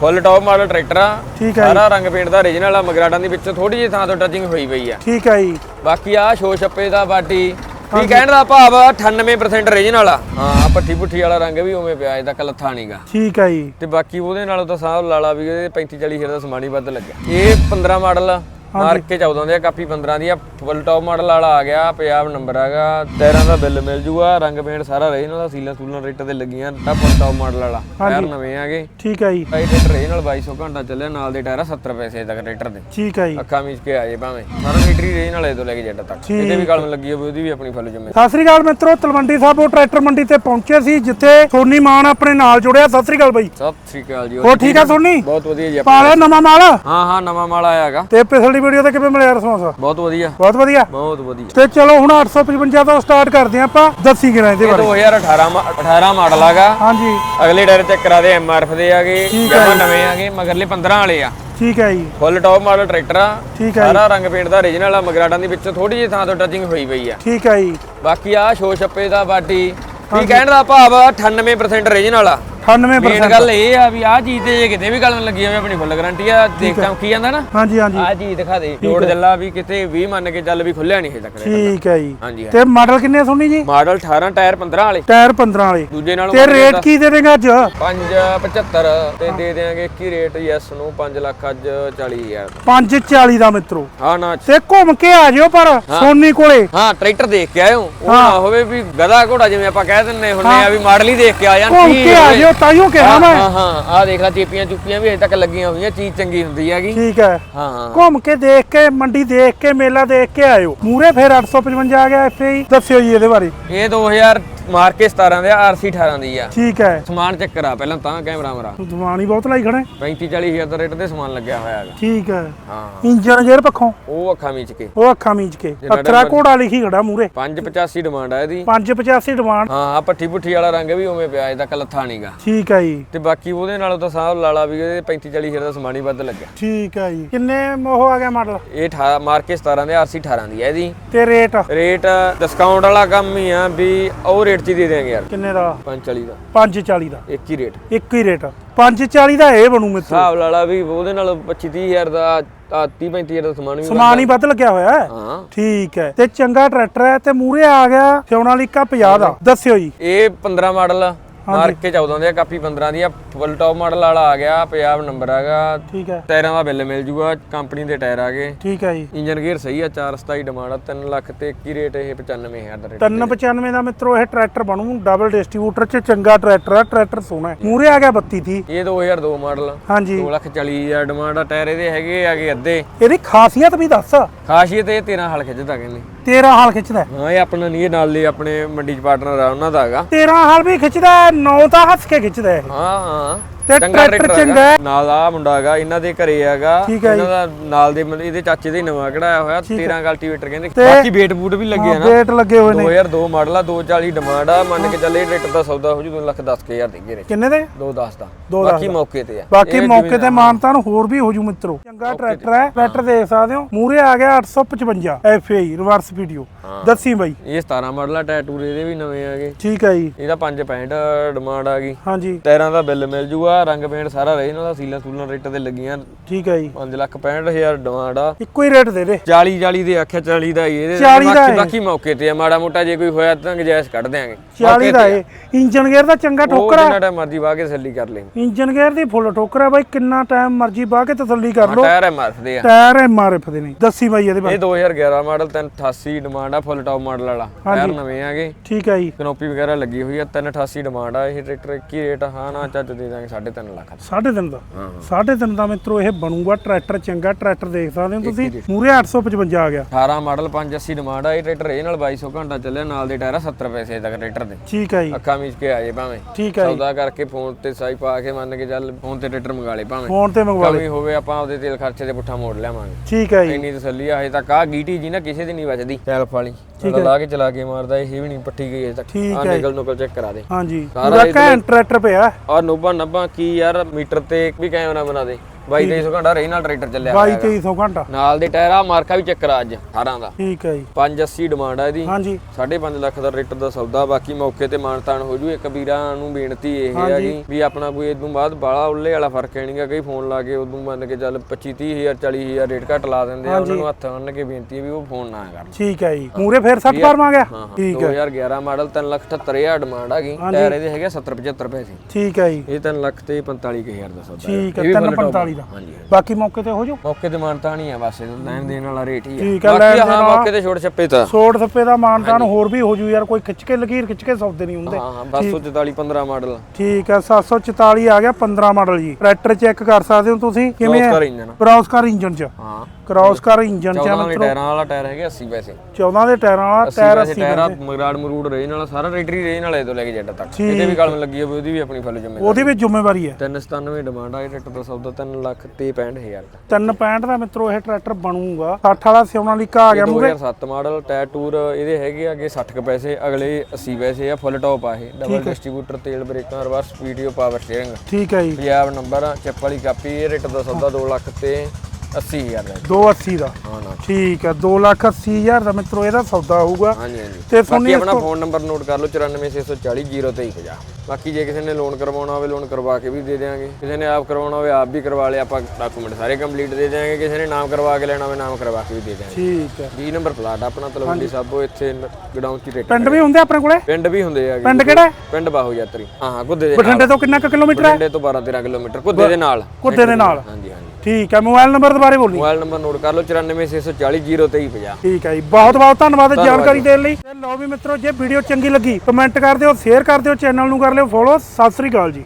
ਫੁੱਲ top model tractor ਆ। ਠੀਕ ਹੈ ਜੀ। ਸਾਰਾ ਰੰਗ ਪੇਂਟ ਦਾ origignal ਆ ਮਗਰਾਟਾਂ ਦੇ ਵਿੱਚ ਥੋੜੀ ਜਿਹੀ ਥਾਂ ਤੋਂ ਟੱਚਿੰਗ ਹੋਈ ਪਈ ਆ। ਠੀਕ ਹੈ ਜੀ। ਬਾਕੀ ਆ ਸ਼ੋ ਛੱਪੇ ਦਾ ਬਾਟੀ ਕੀ ਕਹਿਣ ਦਾ ਭਾਵ ਆ 98% origignal ਆ। ਹਾਂ ਆਹ ਪੱਠੀ ਪੁੱਠੀ ਵਾਲਾ ਰੰਗ ਵੀ ਉਵੇਂ ਪਿਆ ਇਹਦਾ ਕਲੱਥਾ ਨਹੀਂਗਾ ਠੀਕ ਹੈ ਜੀ। ਤੇ ਬਾਕੀ ਉਹਦੇ ਨਾਲੋਂ ਤਾਂ ਸਾਹ ਲਾਲਾ ਵੀ ਇਹਦੇ 35 40 ਹਜ਼ਾਰ ਦਾ ਸਮਾਨ ਹੀ ਵੱਧ ਲੱਗਿਆ। ਇਹ 15 ਮਾਡਲ ਆ। ਮਾਰਕ ਕੇ 14 ਦੇ ਆ ਕਾਪੀ 15 ਦੀ। ਆ ਫੁੱਲ ਟੌਪ ਮਾਡਲ ਵਾਲਾ ਆ ਗਿਆ ਪੰਜਾਬ ਨੰਬਰ ਹੈਗਾ। 13 ਦਾ ਬਿੱਲ ਮਿਲ ਜੂਗਾ ਰੰਗ ਪੇਂਟ ਸਾਰਾ ਰਹੇ ਇਹਨਾਂ ਦਾ ਸੀਲਾਂ ਸੂਲਾਂ ਰੇਟ ਤੇ ਲੱਗੀਆਂ ਤਾਂ ਫੁੱਲ ਟੌਪ ਮਾਡਲ ਵਾਲਾ। ਟਾਇਰ ਨਵੇਂ ਆਗੇ ਠੀਕ ਹੈ ਜੀ। ਬਾਈ ਟਰੈਕਟਰ ਇਹ ਨਾਲ 2200 ਘੰਟਾ ਚੱਲਿਆ ਨਾਲ ਦੇ ਟਾਇਰ ਆ 70 ਪੈਸੇ ਤੱਕ ਟਰੈਕਟਰ ਦੇ। ਠੀਕ ਹੈ ਜੀ। ਅੱਖਾਂ ਮੀਚ ਕੇ ਆਏ ਭਾਵੇਂ। ਸਾਰਾ ਮੀਟਰੀ ਰੇਂਜ ਨਾਲ ਤੋਂ ਲੈ ਕੇ ਜੱਟ ਤੱਕ। ਇਹਦੇ ਵੀ ਕਲਮ ਲੱਗੀ ਹੋਵੇ ਉਹਦੀ ਵੀ ਆਪਣੀ ਫੁੱਲ ਜੁਮੇ ਸਤਿ ਸ੍ਰੀ ਅਕਾਲ ਮਿੱਤਰੋ ਤਲਵੰਡੀ ਸਾਹਿਬ ਉਹ ਟਰੈਕਟਰ ਮੰਡੀ ਤੇ ਪਹੁੰਚੇ ਸੀ ਜਿੱਥੇ ਸੋਨੀ ਮਾਨ ਆਪਣੇ ਨਾਲ ਜੁੜਿਆ। ਸਤਿ ਸ੍ਰੀ ਅਕਾਲ ਬਾਈ। ਸਤਿ ਸ੍ਰੀ ਅਕਾਲ ਜੀ ਹੋਰ ਠੀਕ ਆ ਸੋਨੀ? ਬਹੁਤ ਵਧੀਆ ਜੀ ਪਾ ਲਿਆ ਨਵਾਂ ਮਾਲ? ਹਾਂ ਹਾਂ ਨਵਾਂ ਮਾਲ ਆਇਆ ਹੈਗਾ। ਤੇ ਪਿਛਲੀ ਵੀਡੀਓ ਤੇ ਕਿਵੇਂ ਮਿਲਿਆ ਰਿਸਪੌਂਸ ਬਹੁਤ ਵਧੀਆ। ਬਹੁਤ ਵਧੀਆ? ਬਹੁਤ ਵਧੀਆ। ਤੇ ਚਲੋ ਹੁਣ 855 ਤੋਂ ਸਟਾਰਟ ਕਰਦੇ ਆਪਾਂ ਦੱਸੀ ਕਿਰਾਂ ਇਹਦੇ ਇਹ ਬਾਰੇ। 2018 ਮਾ- 18 ਮਾਡਲ ਹੈਗਾ ਹਾਂਜੀ। ਅਗਲੇ ਟਾਇਰ ਚੈੱਕ ਕਰਾ ਦੇ ਐਮਆਰਐਫ ਦੇ ਆਗੇ ਠੀਕ ਜਮਾ ਨਵੇਂ ਆਗੇ ਮਗਰਲੇ 15 ਵਾਲੇ ਆ। ਠੀਕ ਹੈ ਜੀ। ਫੁੱਲ ਟੌਪ ਮਾਡਲ ਟਰੈਕਟਰ ਆ। ਠੀਕ ਹੈ ਸਾਰਾ ਰੰਗ ਪੇਂਟ ਦਾ origignal ਆ ਮਗਰਾਟਾਂ ਦੇ ਵਿੱਚ ਥੋੜੀ ਜਿਹੀ ਥਾਂ ਤੋਂ ਟੱਚਿੰਗ ਹੋਈ ਪਈ ਆ। ਠੀਕ ਹੈ ਜੀ। ਬਾਕੀ ਆ ਸ਼ੋ ਛੱਪੇ ਦਾ ਬਾਟੀ ਕੀ ਕਹਿਣ ਦਾ ਭਾਵ ਆ 98% origignal ਆ। 98% ਮੇਨ ਗੱਲ ਇਹ ਆ ਵੀ ਆ ਚੀਜ਼ ਤੇ ਜੇ ਕਿਤੇ ਵੀ ਗੱਲ ਲੱਗੀ ਹੋਵੇ ਆਪਣੀ ਫੁੱਲ ਗਾਰੰਟੀ ਆ ਦੇਖ ਚਮਕੀ ਜਾਂਦਾ ਨਾ। ਹਾਂਜੀ ਹਾਂਜੀ। ਆ ਚੀਜ਼ ਦਿਖਾ ਦੇ ਜੋੜ ਜੱਲਾ ਵੀ ਕਿਤੇ ਵੀ ਮੰਨ ਕੇ ਚੱਲ ਵੀ ਖੁੱਲਿਆ ਨਹੀਂ ਹੈ ਤੱਕ ਠੀਕ ਹੈ ਜੀ। ਹਾਂਜੀ ਤੇ ਮਾਡਲ ਕਿੰਨੇ ਆ ਸੋਨੀ ਜੀ? ਮਾਡਲ 18 ਟਾਇਰ 15 ਵਾਲੇ। ਟਾਇਰ 15 ਵਾਲੇ। ਦੂਜੇ ਨਾਲੋਂ ਤੇ ਰੇਟ ਕੀ ਦੇ ਦੇਗਾ ਅੱਜ? 575 ਤੇ ਦੇ ਦੇਾਂਗੇ ਕੀ ਰੇਟ ਯੈਸ ਨੂੰ 5 ਲੱਖ ਅੱਜ 40000 540 ਦਾ ਮਿੱਤਰੋ। ਹਾਂ ਨਾ। ਤੇ ਘੁੰਮ ਕੇ ਆ ਜਿਓ ਪਰ ਸੋਨੀ ਕੋਲੇ। ਹਾਂ ਟਰੈਕਟਰ ਦੇਖ ਕੇ ਆਇਓ। ਉਹ ਨਾ ਹੋਵੇ ਵੀ ਗਧਾ ਘੋੜਾ ਜਿਵੇਂ ਆਪਾਂ ਕਹਿ ਦਿੰਨੇ ਹੁੰਨੇ ਆ ਵੀ ਮਾਡਲ ਹੀ ਦੇਖ ਕੇ ਆ ਜਾਣ ਘੁੰਮ ਕੇ ਆ ਹੋਵੇ। ਜਿਓ ਤਾਈਓ ਕਿਹਾ ਹਾਂ ਮੈਂ। ਹਾਂ ਹਾਂ ਆ ਦੇਖ ਲੈ ਚੇਪੀਆਂ ਚੁੱਪੀਆਂ ਵੀ ਅਜੇ ਤੱਕ ਲੱਗੀਆਂ ਹੋਈਆਂ ਚੀਜ਼ ਚੰਗੀ ਹੁੰਦੀ ਹੈਗੀ। ਠੀਕ ਹੈ। ਹਾਂ ਹਾਂ। ਘੁੰਮ ਕੇ ਦੇਖ ਕੇ ਮੰਡੀ ਦੇਖ ਕੇ ਮੇਲਾ ਦੇਖ ਕੇ ਆਇਓ। ਮੂਰੇ ਫਿਰ 855 ਆ ਗਿਆ ਐਫਏ ਦੱਸਿਓ ਜੀ ਇਹਦੇ ਬਾਰੇ। ਇਹ 2000 ਮਾਰ ਕੇ 17 ਦੇ ਆਰਸੀ 18 ਦੀ ਆ। ਠੀਕ ਹੈ। ਸਮਾਨ ਚੈੱਕ ਕਰਾ ਪਹਿਲਾਂ ਤਾਂ ਕੈਮਰਾ ਮਰਾ। ਤੂੰ ਦਵਾਨ ਹੀ ਬਹੁਤ ਲਾਈ ਖੜੇ। 35 40 ਹਜ਼ਾਰ ਦਾ ਰੇਟ ਤੇ ਸਮਾਨ ਲੱਗਿਆ ਹੋਇਆ ਹੈਗਾ। ਠੀਕ ਹੈ। ਹਾਂ। ਇੰਜਨ ਗੇਅਰ ਪੱਖੋਂ? ਉਹ ਅੱਖਾਂ ਮੀਚ ਕੇ। ਉਹ ਅੱਖਾਂ ਮੀਚ ਕੇ। ਅੱਖਰਾ ਘੋੜਾ ਲਿਖੀ ਖੜਾ ਮੂਰੇ 585 ਡਿਮਾਂਡ ਆ ਇਹਦੀ। 585 ਡਿਮਾਂਡ ਹਾਂ ਆ ਪੱਠੀ ਪੁੱਠੀ ਵਾਲਾ ਰੰਗ ਵੀ ਉਵੇਂ ਪਿਆ ਇਹਦਾ ਕਲੱਥਾ ਨਹੀਂਗਾ ਠੀਕ ਹੈ ਜੀ। ਤੇ ਬਾਕੀ ਉਹਦੇ ਨਾਲੋਂ ਤਾਂ ਸਾਹ ਲਾਲਾ ਵੀ ਇਹਦੇ 35 40 ਹਜ਼ਾਰ ਦਾ ਸਮਾਨ ਹੀ ਵੱਧ ਲੱਗਿਆ। ਠੀਕ ਹੈ ਜੀ। ਕਿੰਨੇ ਉਹ ਆ ਗਿਆ ਮਾਡਲ ਇਹ 18 ਮਾਰ ਕੇ 17 ਦੇ ਆਰਸੀ 18 ਦੀ ਹੈ ਇਹਦੀ। ਤੇ ਰੇਟ? ਰੇਟ ਡਿਸਕਾਊਂਟ ਵਾਲਾ ਕੰਮ ਹੀ ਆ ਵੀ ਉਹ ਰੇਟ 'ਚ ਹੀ ਦੇ ਦੇਾਂਗੇ ਯਾਰ। ਕਿੰਨੇ ਦਾ? 540 ਦਾ। 540 ਦਾ। ਇੱਕ ਹੀ ਰੇਟ। ਇੱਕ ਹੀ ਰੇਟ। 540 ਦਾ ਇਹ ਬਣੂ ਮਿੱਤਰੋ ਹਿਸਾਬ ਲਾਲਾ ਵੀ ਉਹਦੇ ਨਾਲ 25 30 ਹਜ਼ਾਰ ਦਾ 30 35 ਹਜ਼ਾਰ ਦਾ ਸਮਾਨ ਵੀ ਸਮਾਨ ਹੀ ਵੱਧ ਲੱਗਿਆ ਹੋਇਆ ਹੈ। ਹਾਂ। ਠੀਕ ਹੈ। ਤੇ ਚੰਗਾ ਟਰੈਕਟਰ ਹੈ ਤੇ ਮੂਰੇ ਆ ਗਿਆ ਸਿਉਣਾਲੀਕਾ 50 ਦਾ। ਦੱਸਿਓ ਜੀ। ਇਹ 15 ਮਾਡਲ ਆ। ਮਾਰ ਕੇ 14 ਦੇ ਆ ਕਾਪੀ 15 ਦੀ ਆ ਫੁੱਲ ਟੌਪ ਮਾਡਲ ਵਾਲਾ ਆ ਗਿਆ ਪੰਜਾਬ ਨੰਬਰ ਹੈਗਾ। ਠੀਕ ਹੈ। ਟਾਇਰਾਂ ਦਾ ਬਿੱਲ ਮਿਲ ਜੂਗਾ ਕੰਪਨੀ ਦੇ ਟਾਇਰ ਆ ਗਏ। ਠੀਕ ਹੈ ਜੀ। ਇੰਜਨ ਗੇਅਰ ਸਹੀ ਆ 427 ਡਿਮਾਂਡ ਆ 3 ਲੱਖ ਤੇ ਕੀ ਰੇਟ ਇਹ 95000 ਦਾ ਰੇਟ 395 ਦਾ ਮਿੱਤਰੋ ਇਹ ਟਰੈਕਟਰ ਬਣੂ ਡਬਲ ਡਿਸਟ੍ਰੀਬਿਊਟਰ ਚ ਚੰਗਾ ਟਰੈਕਟਰ ਹੈ ਟਰੈਕਟਰ ਸੋਹਣਾ ਹੈ। ਮੂਰੇ ਆ ਗਿਆ 32 30 ਇਹ 2002 ਮਾਡਲ ਹਾਂਜੀ। 2 ਲੱਖ 40000 ਡਿਮਾਂਡ ਆ ਟਾਇਰ ਇਹਦੇ ਹੈਗੇ ਆਗੇ ਅੱਧੇ। ਇਹਦੀ ਖਾਸੀਅਤ ਵੀ ਦੱਸ। ਖਾਸੀਅਤ ਇਹ 13 ਹਲ ਖਿੱਚਦਾ ਕਹਿੰਦੇ। 13 ਹਾਲ ਖਿੱਚਦਾ ਹੈ। ਹਾਂ ਇਹ ਆਪਣਾ ਨਹੀਂ ਇਹ ਨਾਲ ਦੇ ਆਪਣੇ ਮੰਡੀ ਚ ਪਾਰਟਨਰ ਆ ਉਹਨਾਂ ਦਾ ਹੈਗਾ। 13 ਹਾਲ ਵੀ ਖਿੱਚਦਾ 9 ਤਾਂ ਹੱਸ ਕੇ ਖਿੱਚਦਾ ਇਹ। ਹਾਂ ਹਾਂ। ਤੇ ਟਰੈਕਟਰ ਚੰਗਾ। ਨਾਲ ਆ ਮੁੰਡਾ ਹੈਗਾ ਇਹਨਾਂ ਦੇ ਘਰੇ ਹੈਗਾ। ਠੀਕ ਹੈ ਦਾ ਨਾਲ ਦੇ ਮਤਲਬ ਇਹਦੇ ਚਾਚੇ ਦੇ ਨਵਾਂ ਕਢਾਇਆ ਹੋਇਆ 13 ਕਲਟੀਵੇਟਰ ਕਹਿੰਦੇ। ਤੇ- ਬਾਕੀ ਵੇਟ ਬੂਟ ਵੀ ਲੱਗੇ ਆ ਨਾ। ਵੇਟ ਲੱਗੇ ਹੋਏ ਨੇ। 2002 ਮਾਡਲ ਆ 240 ਡਿਮਾਂਡ ਆ ਮੰਨ ਕੇ ਚੱਲੇ ਟਰੈਕਟਰ ਦਾ ਸੌਦਾ ਹੋ ਜੂ 2 ਲੱਖ 10000 ਦੇ ਘੇਰੇ ਕਿੰਨੇ ਦੇ? 210 ਦਾ। ਦੋ ਦਸ ਬਾਕੀ ਮੌਕੇ ਤੇ ਆ। ਬਾਕੀ ਮੌਕੇ ਤੇ ਮਾਨਤਾਨ ਹੋਰ ਵੀ ਹੋ ਜੂ ਮਿੱਤਰੋ। ਚੰਗਾ ਟਰੈਕਟਰ ਹੈ ਟਰੈਕਟਰ ਦੇਖ ਸਕਦੇ ਹੋ। ਮੂਰੇ ਆ ਗਿਆ 855 ਐਫਏ ਰਿਵਰਸ ਵੀਡੀਓ ਦੱਸੀ ਬਾਈ। ਇਹ 17 ਮਾਡਲ ਆ ਟੈਟੂ ਇਹਦੇ ਵੀ ਨਵੇਂ ਆਗੇ ਠੀਕ ਹੈ ਜੀ। ਇਹਦਾ 565 ਡਿਮਾਂਡ ਆ ਗਈ। ਹਾਂਜੀ। ਟਾਇਰਾਂ ਦਾ ਬਿੱਲ ਮਿਲ ਜੂਗਾ। ਰੰਗ ਪੇਂਟ ਸਾਰਾ ਰਹੇ ਇਹਨਾਂ ਦਾ ਸੀਲਾਂ ਸੂਲਾਂ ਰੇਟ ਤੇ ਲੱਗੀਆਂ। ਠੀਕ ਹੈ ਜੀ। 5 ਲੱਖ 65000 ਡਿਮਾਂਡ ਆ। ਇੱਕੋ ਹੀ ਰੇਟ ਦੇ ਦੇ। 40 40 ਦੇ ਆਖਿਆ 40 ਦਾ ਹੀ ਇਹਦੇ 40 ਦਾ ਬਾਕੀ ਮੌਕੇ ਤੇ ਆ ਮਾੜਾ ਮੋਟਾ ਜੇ ਕੋਈ ਹੋਇਆ ਤਾਂ ਗਜੈਸ ਕੱਢ ਦਿਆਂਗੇ। 40 ਦਾ ਇਹ। ਇੰਜਨ ਗੇਅਰ ਦਾ ਚੰਗਾ ਠੋਕਰ। ਹੈ ਜਿੰਨਾ ਟਾਈਮ ਮਰਜ਼ੀ ਵਾਹ ਕੇ ਤਸੱਲੀ ਕਰ ਲੈ ਇੰਜਨ ਗੇਅਰ ਦੀ ਫੁੱਲ ਠੋਕਰ ਹੈ ਬਾਈ ਕਿੰਨਾ ਟਾਈਮ ਮਰਜ਼ੀ ਬਾਹ ਕੇ ਤਸੱਲੀ ਕਰ ਲਓ। ਟਾਇਰ ਐਮਆਰਐਫ ਦੇ ਆ। ਟਾਇਰ ਐਮਆਰਐਫ ਦੇ ਨਹੀਂ ਦੱਸੀ ਬਾਈ ਇਹਦੇ ਬਾਰੇ। ਇਹ 2011 ਮਾਡਲ 388 ਡਿਮਾਂਡ ਆ ਫੁੱਲ ਟੌਪ ਮਾਡਲ ਵਾਲਾ। ਟਾਇਰ ਨਵੇਂ ਆਗੇ। ਠੀਕ ਹੈ ਜੀ। ਕਨੋਪੀ ਵਗੈਰਾ ਲੱਗੀ ਹੋਈ ਆ 388 ਡਿਮਾਂਡ ਆ। ਇਹ ਟਰੈਕਟਰ ਕੀ ਰੇਟ ਆ? ਹਾਂ ਨਾ ਚੱਜ ਦੇ ਦਾਂਗੇ 3.5 ਲੱਖ ਦਾ। ਸਾਢੇ ਤਿੰਨ ਦਾ। ਹਾਂ ਸਾਢੇ ਤਿੰਨ ਦਾ ਮਿੱਤਰੋ ਇਹ ਬਣੂਗਾ ਟਰੈਕਟਰ ਚੰਗਾ ਟਰੈਕਟਰ ਦੇਖ ਸਕਦੇ ਹੋ ਤੁਸੀਂ। ਮੂਰੇ 855 ਆ ਗਿਆ। 18 ਮਾਡਲ 580 ਡਿਮਾਂਡ ਆ। ਇਹ ਟਰੈਕਟਰ ਇਹ ਨਾਲ 2200 ਘੰਟਾ ਚੱਲਿਆ ਨਾਲ ਦੇ ਟਾਇਰ ਆ 70 ਪੈਸੇ ਤੱਕ ਟਰੈਕਟਰ ਦੇ। ਠੀਕ ਹੈ ਜੀ। ਅੱਖਾਂ ਮੀਚ ਕੇ ਆ ਜੇ ਭਾਵੇਂ। ਠੀਕ ਹੈ ਜੀ। ਸੌਦਾ ਕਰਕੇ ਫੋਨ ਤੇ ਸਾਈ ਪਾ ਕੇ ਮੰਨ ਕੇ ਚੱਲ ਫੋਨ ਤੇ ਟਰੈਕਟਰ ਮੰਗਾ ਲੇ ਭਾਵੇਂ। ਫੋਨ ਤੇ ਮੰਗਵਾ ਲਓ ਕਮੀ ਹੋਵੇ ਆਪਾਂ ਆਪਦੇ ਤੇਲ ਖਰਚੇ ਦੇ ਪੁੱਠਾ ਮੋੜ ਲਿਆਵਾਂਗੇ। ਠੀਕ ਹੈ ਜੀ। ਇੰਨੀ ਤਸੱਲੀ ਆ ਹਜੇ ਤੱਕ ਆ ਗੀਟੀ ਜੀ ਨਾ ਕਿਸੇ ਦੀ ਨਹੀਂ ਵੱਜਦੀ ਸੈਲਫ ਵਾਲੀ। ਉਹਦਾ ਲਾ ਕੇ ਚਲਾ ਕੇ ਮਾਰਦਾ ਇਹ ਵੀ ਨਹੀਂ ਪੱਠੀ ਗਈ ਹਜੇ ਤੱਕ। ਠੀਕ ਆ ਨਿਕਲ ਨੁਕਲ ਚੈੱਕ ਕਰਾ ਦੇ। ਹਾਂਜੀ। ਸਾਰਾ ਪੂਰਾ ਘੈਂਟ ਟਰੈਕਟਰ ਪਿਆ। ਔਰ ਨੋਬਾ ਨੱਬਾ ਕੀ ਯਾਰ ਮੀਟਰ ਤੇ ਵੀ ਕੈਮਰਾ ਬਣਾ ਦੇ? ਬਾਈ 2300 ਘੰਟਾ ਰਹੀ ਨਾਲ ਟਰੈਕਟਰ ਚੱਲਿਆ 22 ਹੋਇਆ ਹੈਗਾ। 2300 ਘੰਟਾ। ਨਾਲ ਦੇ ਟਾਇਰ ਆ ਮਾਰਕਾ ਵੀ ਚੱਕਰ ਆ ਅੱਜ 18 ਦਾ। ਠੀਕ ਹੈ ਜੀ। 580 ਡਿਮਾਂਡ ਆ ਇਹਦੀ। ਹਾਂਜੀ। 5.5 ਲੱਖ ਦਾ ਟਰੈਕਟਰ ਦਾ ਸੌਦਾ ਬਾਕੀ ਮੌਕੇ ਤੇ ਮਾਨਤਾਨ ਹੋ ਜੂ। ਇੱਕ ਵੀਰਾਂ ਨੂੰ ਬੇਨਤੀ ਇਹ ਹੈਗੀ ਵੀ ਆਪਣਾ ਕੋਈ ਇਦੋਂ ਬਾਅਦ ਬਾਲਾ ਉੱਲੇ ਵਾਲਾ ਫ਼ਰਕ ਹੈ ਨਹੀਂਗਾ ਕਈ ਫੋਨ ਲਾ ਕੇ ਉਦੋਂ ਮੰਨ ਕੇ ਚੱਲ 25 30000 40000 ਰੇਟ ਘੱਟ ਲਾ ਦਿੰਦੇ ਆ ਉਹਨਾਂ ਨੂੰ ਹੱਥ ਬੰਨ ਕੇ ਬੇਨਤੀ ਹੈ ਵੀ ਉਹ ਫੋਨ ਨਾ ਕਰਨ। ਠੀਕ ਹੈ ਜੀ। ਮੂਰੇ ਫੇਰ 60 ਫਾਰਮ ਆ ਗਿਆ ਹਾਂ ਹਾਂ। ਠੀਕ ਹੈ। 2011 ਮਾਡਲ 378000 ਡਿਮਾਂਡ ਆ ਗਈ। ਟਾਇਰ ਇਹਦੇ ਹੈਗੇ 70 75 ਪੈਸੇ। ਠੀਕ ਹੈ ਜੀ। ਇਹ 3 ਲੱਖ ਤੇ 45000 ਦਾ ਸੌਦਾ ਠੀਕ ਹੈ ਇਹ ਵੀ full top 345 ਦਾ ਹਾਂਜੀ ਬਾਕੀ ਮੌਕੇ ਤੇ ਹੋ ਜੂ ਮੌਕੇ ਤੇ ਮਾਨਤਾ ਨਹੀਂ ਆ ਬਸ ਲੈਣ ਦੇਣ ਵਾਲਾ ਰੇਟ ਹੀ ਠੀਕ ਆ ਆ, ਲੈਣ ਬਾਕੀ ਦੇਣ ਹਾਂ ਵਾਲਾ। ਮੌਕੇ ਤੇ ਛੋੜ ਛੱਪੇ ਤਾਂ। ਸੋੜ ਸੱਪੇ ਦਾ ਮਾਨਤਾਨ ਹੋਰ ਵੀ ਹੋ ਜੂ ਯਾਰ ਕੋਈ ਖਿੱਚ ਕੇ ਲਕੀਰ ਖਿੱਚ ਕੇ ਸੌਦੇ ਨਹੀਂ ਹੁੰਦੇ। ਹਾਂ ਹਾਂ 544 15 ਮਾਡਲ। ਠੀਕ ਹੈ 744 ਆ ਗਿਆ 15 ਮਾਡਲ ਜੀ। ਟਰੈਕਟਰ ਚੈੱਕ ਕਰ ਸਕਦੇ ਹੋ ਤੁਸੀਂ ਕਿਵੇਂ ਹੈ ਕਰ ਇੰਜਨ ਕ੍ਰਾਸ ਕਰ ਇੰਜਨ ਚ। ਹਾਂ। ਕ੍ਰਾਸ ਕਰ ਇੰਜਨ ਚ 14 ਦੇ ਮਤਲਬ ਟਾਇਰਾਂ ਵਾਲਾ ਟਾਇਰ ਹੈਗੇ 80 ਪੈਸੇ। 14 ਦੇ ਟਾਇਰਾਂ ਵਾਲਾ 80 ਟਾਇਰ ਪੈਸੇ 80 ਟਾਇਰ ਆ ਮਗਰਾੜ ਮਰੂੜ ਰੇਨ ਵਾਲਾ ਸਾਰਾ ਰੇਟਰੀ ਰੇਨ ਵਾਲੇ ਤੋਂ ਲੈ ਕੇ ਜੱਟ ਤੱਕ। ਇਹਦੇ ਵੀ ਕਲਮ ਲੱਗੀ ਹੋਵੇ ਉਹਦੀ ਵੀ ਆਪਣੀ ਫੁੱਲ ਜ਼ਿੰਮੇਵਾਰੀ। ਉਹਦੀ ਵੀ ਜ਼ਿੰਮੇਵਾਰੀ ਹੈ। 397 ਡਿਮਾਂਡ ਆ ਇਹ ਟਰੈਕਟਰ ਦਾ ਸੌਦਾ 3 ਲੱਖ ਤੇ 65000 ਦਾ। 365 ਦਾ ਮਿੱਤਰੋ ਇਹ ਟਰੈਕਟਰ ਬਣੂਗਾ। 60 ਵਾਲਾ ਸਿਉਣਾ ਲਿਕਾ ਆ ਗਿਆ ਮੂਰੇ 2007 ਮਾਡਲ ਇਹਦੇ ਹੈਗੇ ਅੱਗੇ 60 ਕੁ ਪੈਸੇ ਅਗਲੇ 80 ਪੈਸੇ ਆ ਫੁੱਲ ਟੌਪ ਆ ਇਹ। ਡਬਲ ਡਿਸਟ੍ਰੀਬਿਊਟਰ ਤੇਲ ਬ੍ਰੇਕਾਂ ਰਿਵਰਸ ਪੀਟੀਓ ਪਾਵਰ ਸਟੀਅਰਿੰਗ ਠੀਕ ਹੈ ਜੀ। ਪੰਜਾਬ ਨੰਬਰ ਚਿੱਪ ਵਾਲੀ ਕਾਪੀ ਇਹ ਰੇਟ ਦਾ ਸੌਦਾ 2 ਲੱਖ ਤੇ। 80000 ਦਾ 280 ਦਾ ਹਾਂ ਨਾ। ਠੀਕ ਹੈ 2 ਲੱਖ 80 ਹਜ਼ਾਰ ਦਾ ਮਿੱਤਰੋ ਇਹਦਾ ਸੌਦਾ ਹੋਊਗਾ। ਹਾਂਜੀ ਹਾਂਜੀ। ਤੇ ਬਾਕੀ ਸੋਨੀ ਆਪਣਾ ਫੋਨ ਨੰਬਰ ਨੋਟ ਕਰ ਲਓ 9464400350 ਬਾਕੀ ਜੇ ਕਿਸੇ ਨੇ ਲੋਨ ਕਰਵਾਉਣਾ ਹੋਵੇ ਲੋਨ ਕਰਵਾ ਕੇ ਵੀ ਦੇ ਦੇਵਾਂਗੇ ਕਿਸੇ ਨੇ ਆਪ ਕਰਵਾਉਣਾ ਹੋਵੇ ਆਪ ਵੀ ਕਰਵਾ ਲਿਆ ਆਪਾਂ ਡਾਕੂਮੈਂਟ ਸਾਰੇ ਕੰਪਲੀਟ ਦੇ ਦੇਵਾਂਗੇ ਕਿਸੇ ਨੇ ਨਾਮ ਕਰਵਾ ਕੇ ਲੈਣਾ ਹੋਵੇ ਨਾਮ ਕਰਵਾ ਕੇ ਵੀ ਦੇ ਦੇਵਾਂਗੇ ਠੀਕ ਹੈ। 20 ਨੰਬਰ ਪਲਾਟ ਆਪਣਾ ਤਲਵੰਡੀ ਸਾਬੋ ਇੱਥੇ ਗਡਾਊਨ ਚ ਰੇਟ ਪਿੰਡ ਵੀ ਹੁੰਦੇ ਆਪਣੇ ਕੋਲੇ? ਪਿੰਡ ਵੀ ਹੁੰਦੇ ਆ ਪਿੰਡ ਕਿਹੜਾ? ਹੈ? ਪਿੰਡ ਬਾਹੋ ਯਾਤਰੀ। ਹਾਂ ਹਾਂ ਗੁੱਦੇ ਦੇ ਨਾਲ। ਬਠਿੰਡੇ ਤੋਂ ਕਿੰਨਾ ਕੁ ਕਿਲੋਮੀਟਰ ਹੈ? ਬਠਿੰਡੇ ਤੋਂ 12 13 ਕਿਲੋਮੀਟਰ ਗੁੱਦੇ ਦੇ ਨਾਲ। ਕੁੱਦੇ ਦੇ ਨਾਲ। ਹਾਂਜੀ। ਠੀਕ ਹੈ ਮੋਬਾਈਲ ਨੰਬਰ ਦੁਬਾਰੇ ਬੋਲੀ। ਮੋਬਾਈਲ ਨੰਬਰ ਨੋਟ ਕਰ ਲਓ 9464400350 ਠੀਕ ਹੈ ਜੀ ਬਹੁਤ ਬਹੁਤ ਧੰਨਵਾਦ ਜਾਣਕਾਰੀ ਦੇਣ ਲਈ। ਤੇ ਲਓ ਵੀ ਮਿੱਤਰੋ ਜੇ ਵੀਡੀਓ ਚੰਗੀ ਲੱਗੀ ਕਮੈਂਟ ਕਰ ਦਿਓ ਸ਼ੇਅਰ ਕਰ ਦਿਓ ਚੈਨਲ ਨੂੰ ਕਰ ਲਿਓ ਫੋਲੋ ਸਤਿ ਸ੍ਰੀ ਅਕਾਲ ਜੀ।